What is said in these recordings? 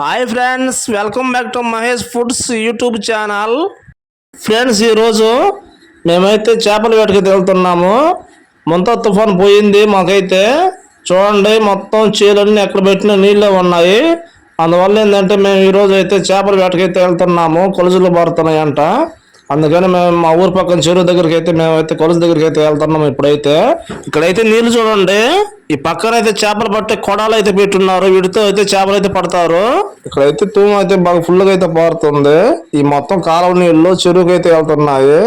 Hi friends welcome back to Mahesh foods YouTube channel. Friends ఈరోజు మేమైతే చేపల వేటకి వెళ్తున్నాము. ముంత తుఫాన్ పోయింది మాకైతే చూడండి మొత్తం చీలన్నీ ఎక్కడ పెట్టిన నీళ్ళే ఉన్నాయి. అందువల్ల ఏంటంటే మేము ఈరోజు అయితే చేపల వేటకైతే వెళ్తున్నాము కొలుజులు పారుతున్నాయంట. అందుకని మేము మా ఊరు పక్కన చెరువు దగ్గరికి అయితే మేమైతే కొలస దగ్గరికి అయితే వెళ్తున్నాం ఇప్పుడైతే. ఇక్కడైతే నీళ్ళు చూడండి. ఈ పక్కన అయితే చేపలు పట్టే కొడాలు అయితే పెట్టున్నారు. వీటితో అయితే చేపలు అయితే పడతారు. ఇక్కడైతే తూము అయితే బాగా ఫుల్గా అయితే పారుతుంది. ఈ మొత్తం కాలువ నీళ్ళు చెరువుకి అయితే వెళ్తున్నాయి.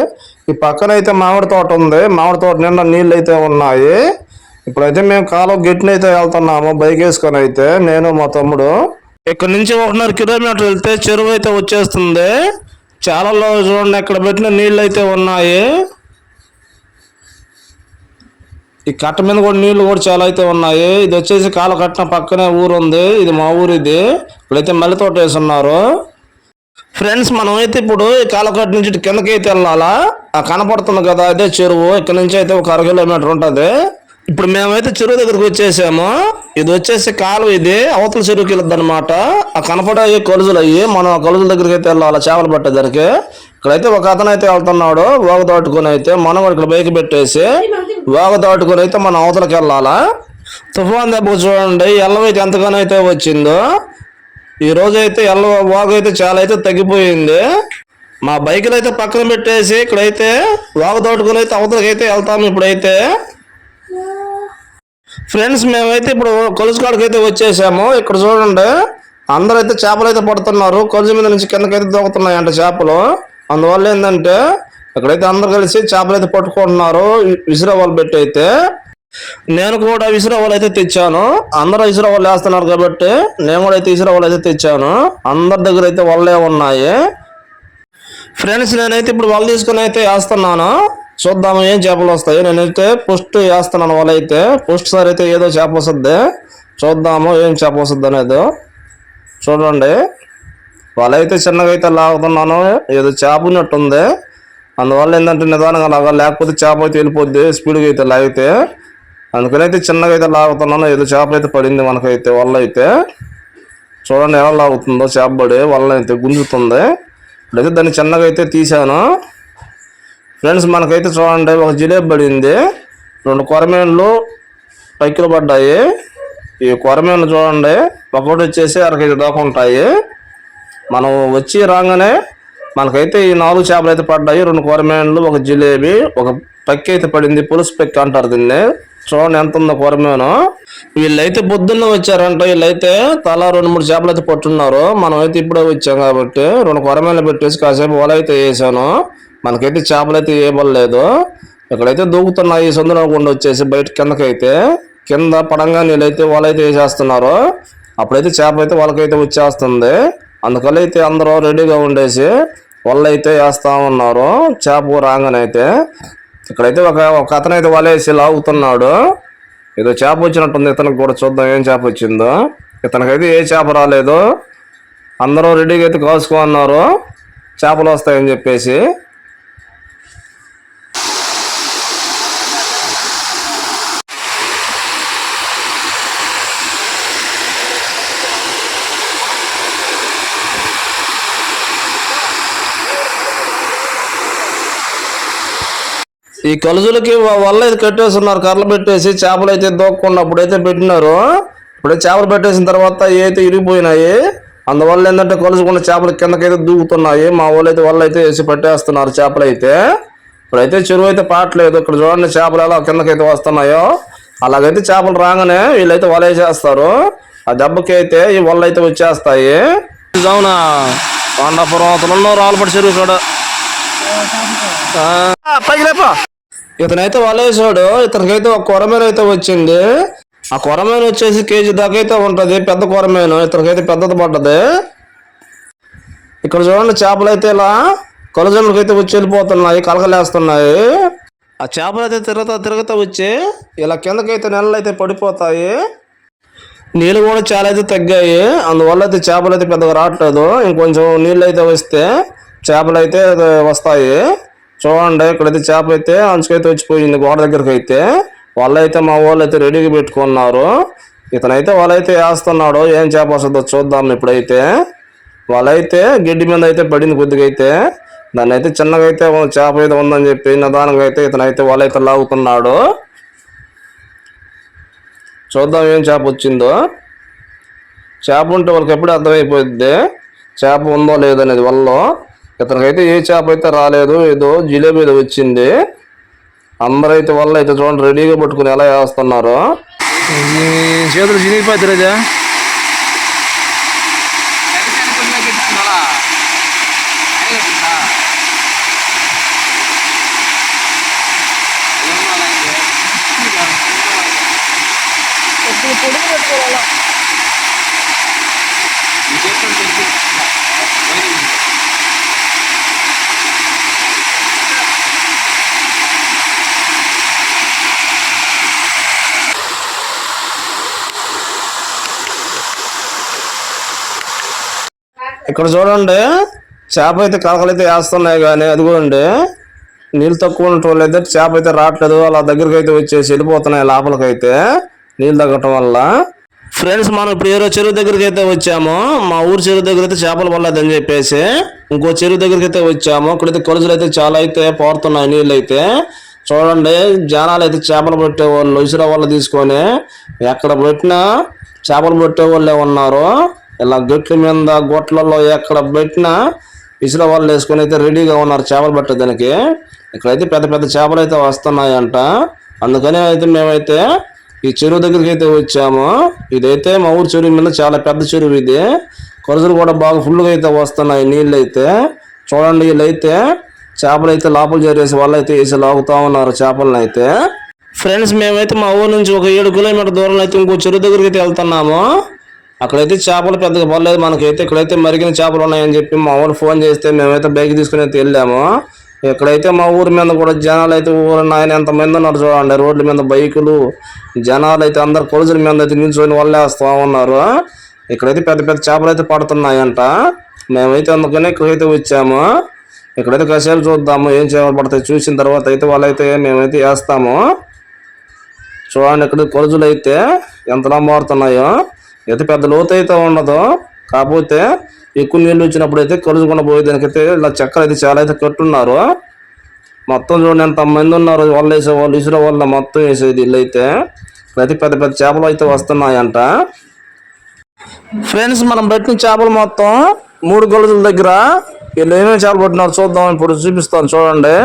ఈ పక్కన అయితే మామిడి తోట ఉంది. మామిడి తోట నిండా నీళ్ళు అయితే ఉన్నాయి. ఇప్పుడైతే మేము కాలువ గెట్టిన అయితే వెళ్తున్నాము. బైక్ వేసుకొని అయితే నేను మా తమ్ముడు. ఇక్కడ నుంచి ఒకటిన్నర కిలోమీటర్ వెళ్తే చెరువు అయితే వచ్చేస్తుంది. చాలా చూడండి ఇక్కడ పెట్టిన నీళ్ళు అయితే ఉన్నాయి. ఈ కట్ట మీద కూడా నీళ్ళు కూడా చాలా అయితే ఉన్నాయి. ఇది వచ్చేసి కాలు కట్టిన పక్కనే ఊరు ఉంది. ఇది మా ఊరు ఇది. ఇప్పుడైతే మల్లె తోట వేసున్నారు ఫ్రెండ్స్ మనం అయితే ఇప్పుడు ఈ కాలకట్ట నుంచి కిందకి అయితే వెళ్ళాలా? కనపడుతుంది కదా అదే చెరువు. ఇక్కడ నుంచి అయితే ఒక అర కిలోమీటర్ ఉంటుంది. ఇప్పుడు మేమైతే చెరువు దగ్గరికి వచ్చేసాము. ఇది వచ్చేసి కాలువ ఇది అవతల చెరువుకి వెళ్ళదు ఆ కనపడే కొలుసులు అయ్యి మనం ఆ కొలుసుల దగ్గరికి అయితే వెళ్ళాలి చేపలు పట్టేదానికి. ఇక్కడైతే ఒక అతను అయితే వెళ్తున్నాడు వాగు దాటుకొని అయితే మనం ఇక్కడ బైక్ పెట్టేసి వాగు దాటుకొని అయితే మనం అవతలకి వెళ్ళాలా. తుఫాన్ దెబ్బ చూడండి ఎల్లవైతే ఎంతగానో అయితే వచ్చిందో. ఈ రోజు అయితే ఎల్ల వాగు అయితే చాలా అయితే తగ్గిపోయింది. మా బైకులు అయితే పక్కన పెట్టేసి ఇక్కడైతే వాగు దాటుకొని అయితే అవతలకి అయితే వెళ్తాము ఇప్పుడైతే. ఫ్రెండ్స్ మేమైతే ఇప్పుడు కొలుసు కాడికి అయితే వచ్చేసాము. ఇక్కడ చూడండి అందరూ అయితే చేపలు అయితే పడుతున్నారు. కొలుసు మీద నుంచి కిందకైతే దూకుతున్నాయంట చేపలు. అందువల్ల ఏంటంటే ఇక్కడైతే అందరు కలిసి చేపలు అయితే పట్టుకుంటున్నారు విసిరవాళ్ళు పెట్టి అయితే నేను కూడా విసిరవాళ్ళు అయితే తెచ్చాను. అందరూ విసిరవాళ్ళు వేస్తున్నారు కాబట్టి నేను కూడా అయితే విసిరవాళ్ళు అయితే తెచ్చాను. అందరి దగ్గర అయితే వాళ్ళే ఉన్నాయి. ఫ్రెండ్స్ నేనైతే ఇప్పుడు వాళ్ళు తీసుకుని అయితే వేస్తున్నాను. చూద్దాము ఏం చేపలు వస్తాయి. నేనైతే పోస్ట్ వేస్తున్నాను వాళ్ళైతే అయితే. పోస్ట్ సార్ అయితే ఏదో చేప వస్తుంది. చూద్దాము ఏం చేప వస్తుంది అనేది. చూడండి. వాళ్ళైతే చిన్నగా అయితే లాగుతున్నాను. ఏదో చేప ఉన్నట్టుంది అందువల్ల ఏంటంటే నిదానంగా లాగా లేకపోతే చేప అయితే వెళ్ళిపోద్ది. స్పీడ్గా అయితే లాగితే. అందుకని అయితే చిన్నగా అయితే లాగుతున్నాను. ఏదో చేప అయితే పడింది మనకైతే వల్ల అయితే. చూడండి ఎలా లాగుతుందో చేప పడి వల్ల అయితే గుంజుతుంది. ఇప్పుడైతే దాన్ని చిన్నగా అయితే తీసాను ఫ్రెండ్స్ మనకైతే చూడండి ఒక జిలేబీ పడింది. రెండు కొరమేన్లు పైకిలు పడ్డాయి. ఈ కొరమేన్లు చూడండి ఒకటి వచ్చేసి అరకేజీ దాకా ఉంటాయి. మనం వచ్చి రాగానే మనకైతే ఈ నాలుగు చేపలు అయితే పడ్డాయి. రెండు కొరమేన్లు ఒక జిలేబీ ఒక పక్కి అయితే పడింది. పులుసు పెక్కి అంటారు దీన్ని. చూడండి ఎంత ఉందో కొరమేను. వీళ్ళైతే పొద్దున్న వచ్చారంట. వీళ్ళైతే తలా రెండు మూడు చేపలు అయితే పట్టున్నారు. మనం అయితే ఇప్పుడే వచ్చాం కాబట్టి రెండు కొరమేన్లు పెట్టేసి కాసేపు ఓలైతే అయితే వేసాను. మనకైతే చేపలు అయితే ఇవ్వలేదు ఇక్కడైతే దూకుతున్నాయి. ఈ సందులో గుండా వచ్చేసి బయట కిందకైతే కింద పడంగా నీళ్ళైతే వాళ్ళైతే వేసేస్తున్నారు. అప్పుడైతే చేప అయితే వాళ్ళకైతే వచ్చేస్తుంది. అందుకని అయితే అందరూ రెడీగా ఉండేసి వాళ్ళైతే వేస్తా ఉన్నారు. చేప రాగానైతే ఇక్కడైతే ఒక ఒక అతను అయితే వలేసి లాగుతున్నాడు. ఏదో చేప వచ్చినట్టుంది. ఇతనికి కూడా చూద్దాం ఏం చేప వచ్చిందో. ఇతనికైతే ఏ చేప రాలేదు. అందరూ రెడీగా అయితే కాసుకో అన్నారు. చేపలు వస్తాయని చెప్పేసి ఈ కలుజులకి వల్ల ఇది కట్టేస్తున్నారు. కర్రలు పెట్టేసి చేపలు అయితే దోక్కుండా అప్పుడైతే పెట్టినారు. ఇప్పుడే చేపలు పెట్టేసిన తర్వాత ఏ అయితే ఇరిగిపోయినాయి అందువల్ల ఏంటంటే కలుసుకున్న చేపలు కిందకైతే దూకుతున్నాయి. మా వాళ్ళు అయితే వాళ్ళు అయితే వేసి పట్టేస్తున్నారు చేపలు అయితే ఇప్పుడైతే చెరువు అయితే పాటలేదు ఇక్కడ చూడండి చేపలు ఎలా కిందకైతే వస్తున్నాయో. అలాగైతే చేపలు రాగానే వీళ్ళైతే వల వేసేస్తారు ఆ దెబ్బకి అయితే ఈ వల్ల అయితే వచ్చేస్తాయి. అవునా కొండపురం అతను రాళ్ళపడి చెరువు కూడా. పైకి లేపా. ఇతనైతే వలేసాడు ఇతనికైతే ఒక కొరమేను అయితే వచ్చింది. ఆ కొరమేను వచ్చేసి కేజీ దాకా అయితే ఉంటది. పెద్ద కొరమేను. ఇతనికైతే పెద్దది పడ్డది. ఇక్కడ చూడండి చేపలు అయితే ఇలా కొలజంలోకి అయితే వచ్చి వెళ్ళిపోతున్నాయి కలకలేస్తున్నాయి. ఆ చేపలు అయితే తిరుగుతా తిరుగుతా వచ్చి ఇలా కిందకైతే నెలలు అయితే పడిపోతాయి. నీళ్ళు కూడా చాలా అయితే తగ్గాయి. అందువల్ల అయితే చేపలు అయితే పెద్దగా రావట్లేదు. ఇంకొంచెం నీళ్ళు అయితే వస్తే చేపలు అయితే వస్తాయి. చూడండి ఇక్కడైతే చేప అయితే అంచుకైతే వచ్చిపోయింది గోడ దగ్గరికి అయితే. వాళ్ళు అయితే మా వాళ్ళు అయితే రెడీగా పెట్టుకున్నారు. ఇతనైతే వాళ్ళైతే వేస్తున్నాడు ఏం చేప వస్తుందో చూద్దాం ఇప్పుడైతే. వాళ్ళైతే గడ్డి మీద అయితే పడింది కొద్దిగా అయితే. దాన్ని అయితే చిన్నగా అయితే చేప అయితే ఉందని చెప్పి నిదానంగా అయితే ఇతనైతే వాళ్ళైతే లాగుతున్నాడు. చూద్దాం ఏం చేప వచ్చిందో. చేప ఉంటే వాళ్ళకి ఎప్పుడు అర్థమైపోద్ది చేప ఉందో లేదో అనేది వల్ల ఇతనికైతే ఏ చేప అయితే రాలేదు ఏదో జిలేబీ ఏదో వచ్చింది అందరైతే వల్ల అయితే చూడండి రెడీగా పట్టుకుని ఎలా వేస్తున్నారు చేతులు చినిగిపోతుంది రాజా. ఇక్కడ చూడండి చేప అయితే కలకలైతే వేస్తున్నాయి కానీ అదిగోండి నీళ్ళు తక్కువ ఉండటం అయితే చేప అయితే రావట్లేదు అలా దగ్గరికి అయితే వచ్చేసి వెళ్ళిపోతున్నాయి లోపలికైతే నీళ్ళు తగ్గటం వల్ల. ఫ్రెండ్స్ మనం ఇప్పుడు ఏరో చెరువు దగ్గరికి అయితే వచ్చాము. మా ఊరు చెరువు దగ్గర అయితే చేపలు పడలేదని చెప్పేసి ఇంకో చెరువు దగ్గరికి అయితే వచ్చాము. ఇక్కడైతే కొలుసులు అయితే చాలా అయితే పోరుతున్నాయి నీళ్ళు అయితే చూడండి జనాలు అయితే చేపలు పట్టే వాళ్ళు ఇసుర వాళ్ళు తీసుకొని ఎక్కడ పెట్టినా చేపలు పట్టే వాళ్ళే ఉన్నారు. ఇలా గట్ల మీద గొట్లలో ఎక్కడ పెట్టినా ఇసుర వాళ్ళు వేసుకొని అయితే రెడీగా ఉన్నారు చేపలు పట్టేదానికి. ఇక్కడైతే పెద్ద పెద్ద చేపలు అయితే వస్తున్నాయంట. అందుకని అయితే మేమైతే ఈ చెరువు దగ్గరికి అయితే వచ్చాము. ఇదైతే మా ఊరు చెరువు మీద చాలా పెద్ద చెరువు ఇది. కొరసలు కూడా బాగా ఫుల్గా అయితే వస్తున్నాయి నీళ్ళు అయితే. చూడండి వీళ్ళైతే చేపలు అయితే లోపల చేరేసి వాళ్ళు అయితే వేసి లాగుతూ ఉన్నారు చేపలను అయితే. ఫ్రెండ్స్ మేమైతే మా ఊరు నుంచి ఒక ఏడు కిలోమీటర్ దూరంలో అయితే ఇంకో చెరువు దగ్గరికి అయితే వెళ్తున్నాము. అక్కడైతే చేపలు పెద్దగా పడలేదు. మనకైతే ఇక్కడైతే మరిగిన చేపలు ఉన్నాయని చెప్పి మా ఊరు ఫోన్ చేస్తే మేమైతే బైక్ తీసుకుని అయితే వెళ్ళాము. ఇక్కడైతే మా ఊరి మీద కూడా జనాలు అయితే ఊరు నాయన ఎంతమంది ఉన్నారు చూడండి. రోడ్ల మీద బైకులు జనాలు అయితే అందరు కొలుజుల మీద అయితే నిల్చొని వల్లేస్తూ ఉన్నారు. ఇక్కడైతే పెద్ద పెద్ద చేపలు అయితే పడుతున్నాయంట. మేమైతే అందుకనే ఇక్కడైతే వచ్చాము. ఇక్కడైతే కాసేపు చూద్దాము ఏం చేపలు పడతాయి చూసిన తర్వాత అయితే వాళ్ళైతే మేమైతే వేస్తాము. చూడండి ఇక్కడ కొలుజులు అయితే ఎంతలా మారుతున్నాయో. అయితే పెద్ద లోతు అయితే ఉండదు. కాకపోతే ఎక్కువ నీళ్ళు వచ్చినప్పుడు అయితే కలుసుకుండా పోయేదానికైతే ఇలా చెక్కలు అయితే చాలా అయితే కట్టున్నారు. మొత్తం చూడండి ఎంత మంది ఉన్నారు. వాళ్ళు వేసే వాళ్ళు ఇసురు వాళ్ళ మొత్తం వేసేది ఇల్లు అయితే. ప్రతి పెద్ద పెద్ద చేపలు అయితే వస్తున్నాయంట. ఫ్రెండ్స్ మనం పెట్టిన చేపలు మొత్తం మూడు గొలుసుల దగ్గర వీళ్ళు ఏమేమి చేపలు పట్టినారు చూద్దాం. ఇప్పుడు చూపిస్తాను చూడండి.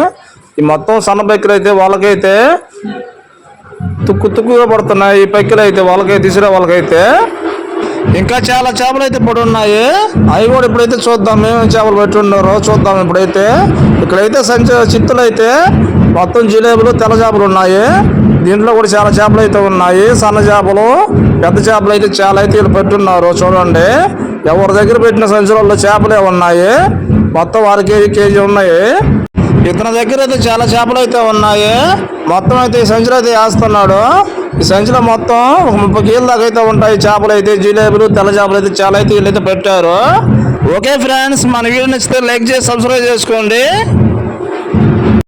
ఈ మొత్తం సన్న బెక్కలు అయితే వాళ్ళకైతే తుక్కు తుక్కుగా పడుతున్నాయి. ఈ పైకలు అయితే వాళ్ళకైతే ఇసురా వాళ్ళకైతే ఇంకా చాలా చేపలు అయితే పడి ఉన్నాయి. అవి కూడా ఇప్పుడైతే చూద్దాం. ఏమేమి చేపలు పెట్టి ఉన్నారో చూద్దాం ఇప్పుడైతే. ఇక్కడైతే సంచ చిత్తులు అయితే మొత్తం జిలేబులు తెల్ల చేపలు ఉన్నాయి. దీంట్లో కూడా చాలా చేపలు అయితే ఉన్నాయి. సన్న చేపలు పెద్ద చేపలు అయితే చాలా అయితే వీళ్ళు పెట్టున్నారు. చూడండి. ఎవరి దగ్గర పెట్టిన సంచులలో చేపలే ఉన్నాయి. మొత్తం ఆరు కేజీ కేజీ ఉన్నాయి. ఇతని దగ్గర అయితే చాలా చేపలు అయితే ఉన్నాయి. మొత్తం అయితే ఈ సంచిలో అయితే వేస్తున్నాడు. ఈ సంచిలో మొత్తం ఒక ముప్పై కేజీల దాకా అయితే ఉంటాయి. చేపలు అయితే జిలేబులు తెల్ల చేపలు అయితే చాలా అయితే వీళ్ళైతే పెట్టారు. ఓకే ఫ్రెండ్స్ మన వీడియో నచ్చితే లైక్ చేసి సబ్స్క్రైబ్ చేసుకోండి.